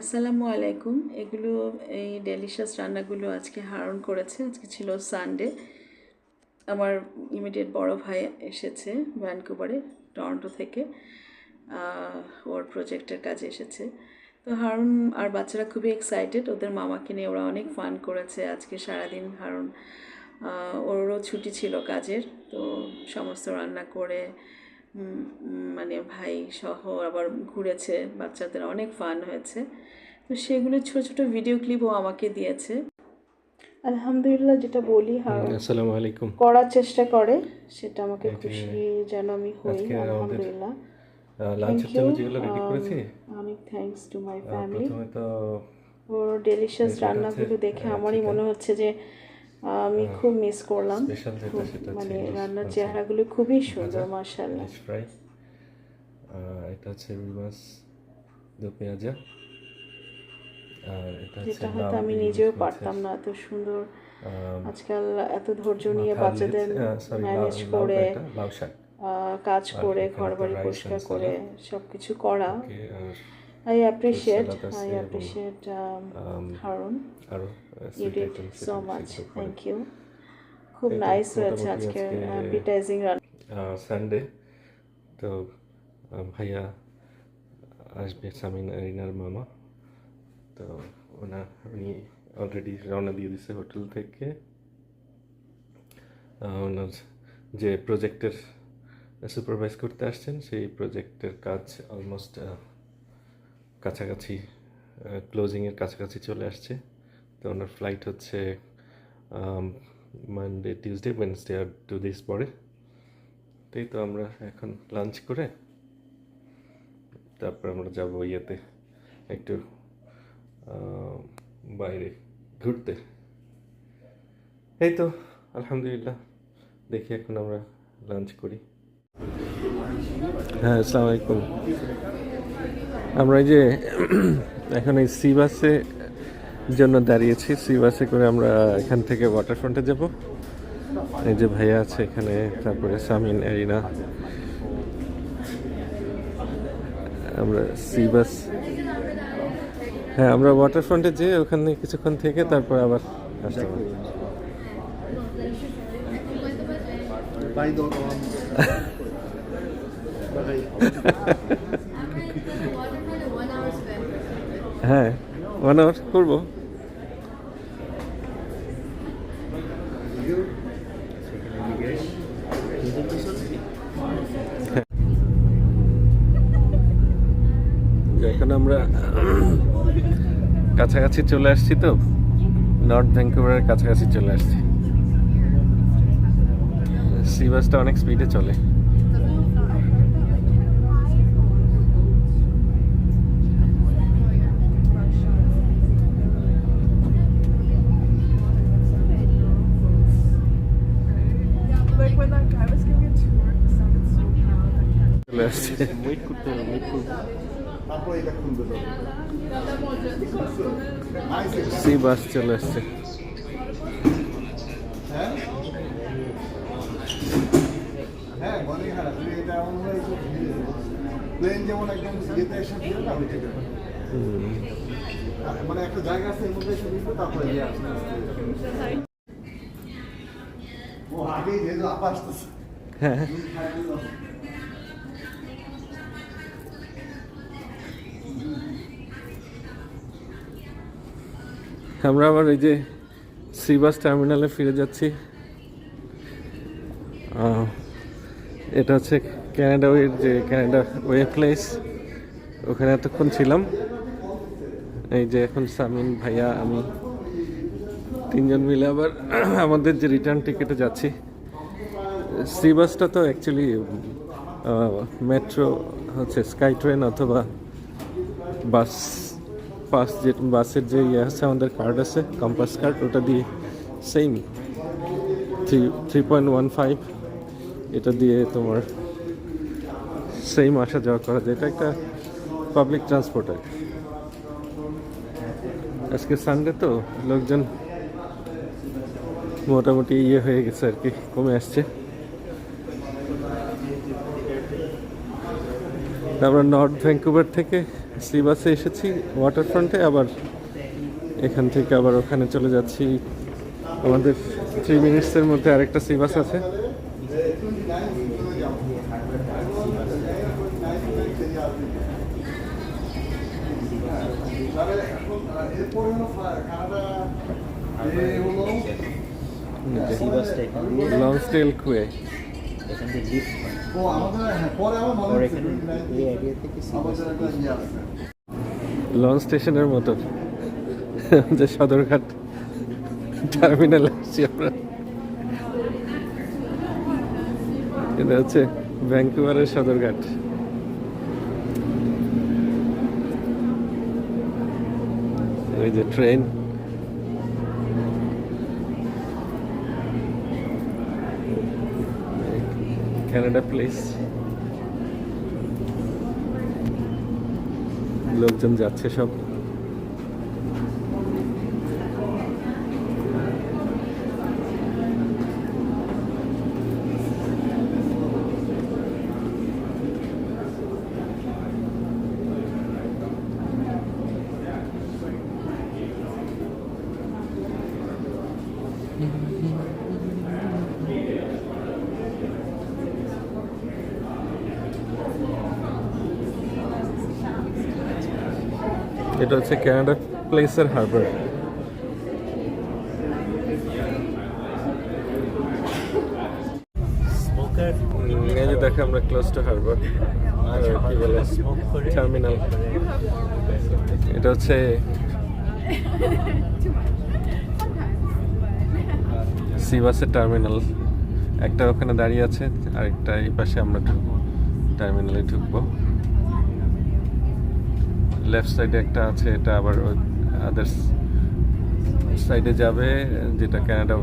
আসসালামু আলাইকুম। এগুলো এই ডেলিশাস রান্নাগুলো আজকে হারণ করেছে। আজকে ছিল সানডে আমার ইমিডিয়েট বড় ভাই এসেছে ভ্যানকুভারে টরন্টো থেকে। ওর প্রজেক্টের কাজে এসেছে। তো হারুন আর বাচ্চারা খুবই এক্সাইটেড ওদের মামাকে নিয়ে ওরা অনেক ফান করেছে আজকে সারাদিন হারুন। ওরও ছুটি ছিল কাজের। তো সমস্ত রান্না করে মানে ভাই সহ আবার ঘুরেছে বাচ্চাদের অনেক ফান হয়েছে। তো সেগুলো ছোট ছোট ভিডিও ক্লিপও আমাকে দিয়েছে। আলহামদুলিল্লাহ যেটা বলি আসসালামু আলাইকুম। করার চেষ্টা করে সেটা আমাকে খুশি যেন আমি হই আলহামদুলিল্লাহ। লাঞ্চের Thank জন্য যেগুলো রেডি করেছি? অনেক থ্যাঙ্কস টু মাই ফ্যামিলি প্রথমে তো ওর ডেলিশিয়াস রান্নাগুলো দেখে আমারই মনে হচ্ছে যে আমি খুব মিস করলাম। মানে রান্নার চেহারাগুলো খুবই সুন্দর মার্শাল্লাহ এটা হচ্ছে রুই মাছ দো পেঁয়াজা যেটা হয়তো আমি নিজেও পারতাম না এত সুন্দর। আজকাল এত ধৈর্য নিয়ে বাচ্চাদের ম্যানেজ করে কাজ করে ঘর বাড়ি পরিষ্কার করে সব কিছু করা অ্যাপ্রিসিয়েট salad আছে আই এবং, অ্যাপ্রিসিয়েট আম, হারুন আরও you did so much thank you খুব নাইস হয়েছে আজকে অ্যাপিটাইজিং সানডে তো ভাইয়া আসবে সামিন আরিনার মামা তো ওনা উনি অলরেডি রওনা দিয়ে দিছে হোটেল থেকে ওনার যে প্রজেক্টের সুপারভাইজ করতে আসছেন সেই প্রজেক্টের কাজ অলমোস্ট কাছাকাছি ক্লোজিংয়ের কাছাকাছি চলে আসছে। তো ওনার ফ্লাইট হচ্ছে মানডে টিউসডে ওয়েনসডে আর টু ডেজ পরে। তাই তো আমরা এখন লাঞ্চ করে, তারপর আমরা যাব ইয়েতে একটু বাইরে ঘুরতে। এই তো, আলহামদুলিল্লাহ, দেখি এখন আমরা লাঞ্চ করি। হ্যাঁ আসসালামু আলাইকুম। আমরা এই যে এখন এই সি বাসে জন্য দাঁড়িয়েছি সি বাসে করে আমরা এখান থেকে ওয়াটার ফ্রন্টে যাব। এই যে ভাইয়া আছে এখানে তারপরে সামিন এরিনা আমরা সি বাস হ্যাঁ আমরা ওয়াটার ফ্রন্টে যেয়ে ওখানে কিছুক্ষণ থেকে তারপর আবার আসতে পারি. হ্যাঁ ওয়ান আওয়ার করব এখন আমরা কাছাকাছি চলে আসছি তো, নর্থ ভ্যাঙ্কুভারের কাছাকাছি চলে আসছি। সি বাসটা অনেক স্পিডে চলে। চলে আসছে Muito cultura, muito cultura. তারপরে এটা খুলবে তো আই সে সি বাস চলে আসছে। হ্যাঁ হ্যাঁ মনে প্লেন যেমন একদম ইয়েতে এসে দিয়ে না ওইটা মানে একটা জায়গা আছে এর মধ্যে এসে তারপরে আসতে আসতে হ্যাঁ। আমরা আবার এই যে শ্রীবাস টার্মিনালে ফিরে যাচ্ছি। এটা হচ্ছে ক্যানাডা ওয়ের যে ক্যানাডা ওয়ে প্লেস ওখানে এতক্ষণ ছিলাম। এই যে এখন সামিন ভাইয়া, আমি তিনজন মিলে আবার আমাদের যে রিটার্ন টিকিটে যাচ্ছি সি বাসটা তো অ্যাকচুয়ালি মেট্রো হচ্ছে স্কাই ট্রেন অথবা বাস পাস যে বাসের যে ইয়ে আছে, আমাদের কার্ড আছে কম্পাস কার্ড ওটা দিয়ে same three three point one five এটা দিয়ে তোমার সেম আসা যাওয়া করা যায় এটা একটা পাবলিক ট্রান্সপোর্ট আর কি। আজকে সানডে তো লোকজন মোটামুটি ইয়ে হয়ে গেছে আর কি, কমে আসছে। আমরা নর্থ ভ্যাঙ্কুভার থেকে সি বাসে এসেছি ওয়াটার ফ্রন্টে আবার এখান থেকে আবার ওখানে চলে যাচ্ছি। আমাদের থ্রি মিনিটসের মধ্যে আরেকটা সি বাস আছে। এরপরে হলো কানাডা এখান দিয়ে কুয়ে লঞ্চ স্টেশনের মতো যে সদরঘাট টার্মিনাল আসছি আমরা। এটা হচ্ছে ভ্যাঙ্কুভারের সদরঘাট। ওই যে ট্রেন ক্যানাডা প্লেস লোকজন যাচ্ছে সব। এটা হচ্ছে ক্যানাডা প্লেসের হারবার এই যে দেখো আমরা ক্লোজ টু হারবার কি বলে? টার্মিনাল এটা হচ্ছে সিবাসের টার্মিনাল একটা ওখানে দাঁড়িয়ে আছে আরেকটা এই পাশে আমরা ঢুকবো। টার্মিনালে ঢুকবো। লেফট সাইডে একটা আছে এটা আবার আদার্স সাইডে যাবে যেটা কানাডা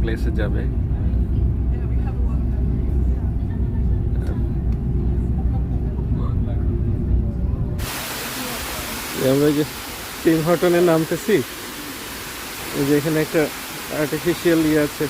প্লেসে যাবে। আমরা যে টিম হটনে নামতেছি। এই যে এখানে একটা আর্টিফিশিয়াল ইয়ে আছে।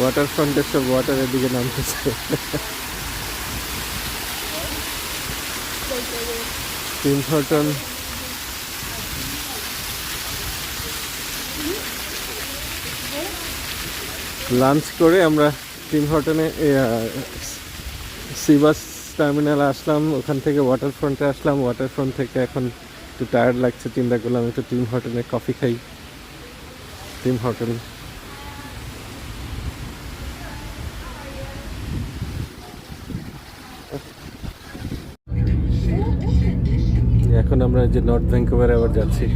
ওয়াটার ফ্রন্টের সব ওয়াটারের দিকে নামতেছে হটন লাঞ্চ করে আমরা টিম হটনে সিবাস টার্মিনালে আসলাম, ওখান থেকে ওয়াটার ফ্রন্টে আসলাম। ওয়াটার ফ্রন্ট থেকে এখন একটু টায়ার্ড লাগছে, চিন্তা করলাম একটু টিম হটনে কফি খাই। টিম হটন এখন আমরা যে নর্থ ভ্যাঙ্কুভারে আবার যাচ্ছি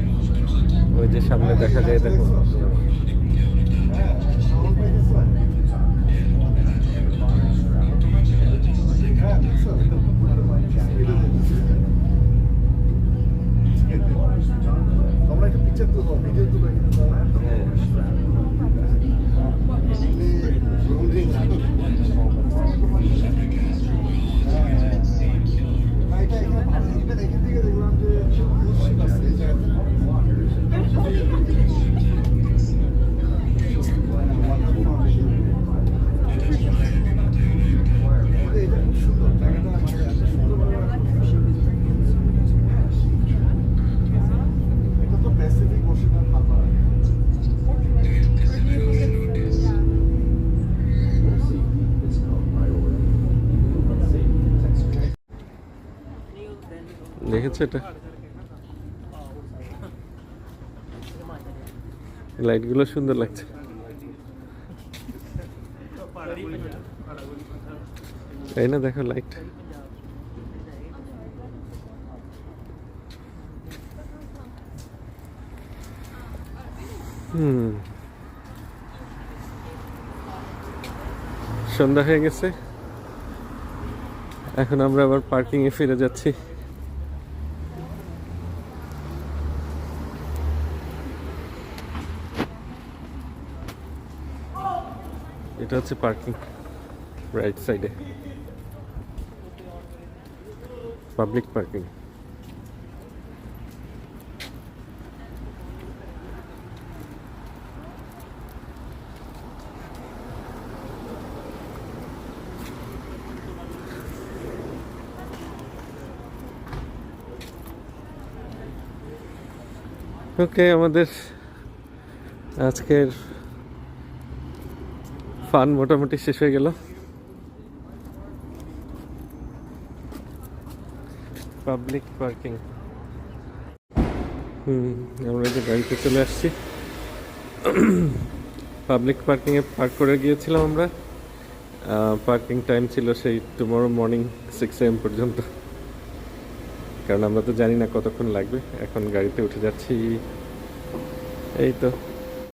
ওই যে সামনে দেখা যায় দেখো। দেখেছ এটা। লাইটগুলো সুন্দর লাগছে। এই না, দেখো লাইট সন্ধ্যা হয়ে গেছে। এখন আমরা আবার পার্কিং এ ফিরে যাচ্ছি। এটা হচ্ছে পার্কিং রাইট সাইডে পাবলিক পার্কিং ওকে আমাদের আজকের ফান মোটামুটি শেষ হয়ে গেল। পাবলিক পার্কিং হুম, আমরা যে গাড়িতে চলে আসছি। পাবলিক পার্কিংয়ে পার্ক করে গিয়েছিলাম আমরা। পার্কিং টাইম ছিল সেই টুমরো মর্নিং সিক্স এম পর্যন্ত। কারণ আমরা তো জানি না কতক্ষণ লাগবে। এখন গাড়িতে উঠে যাচ্ছি। এই তো।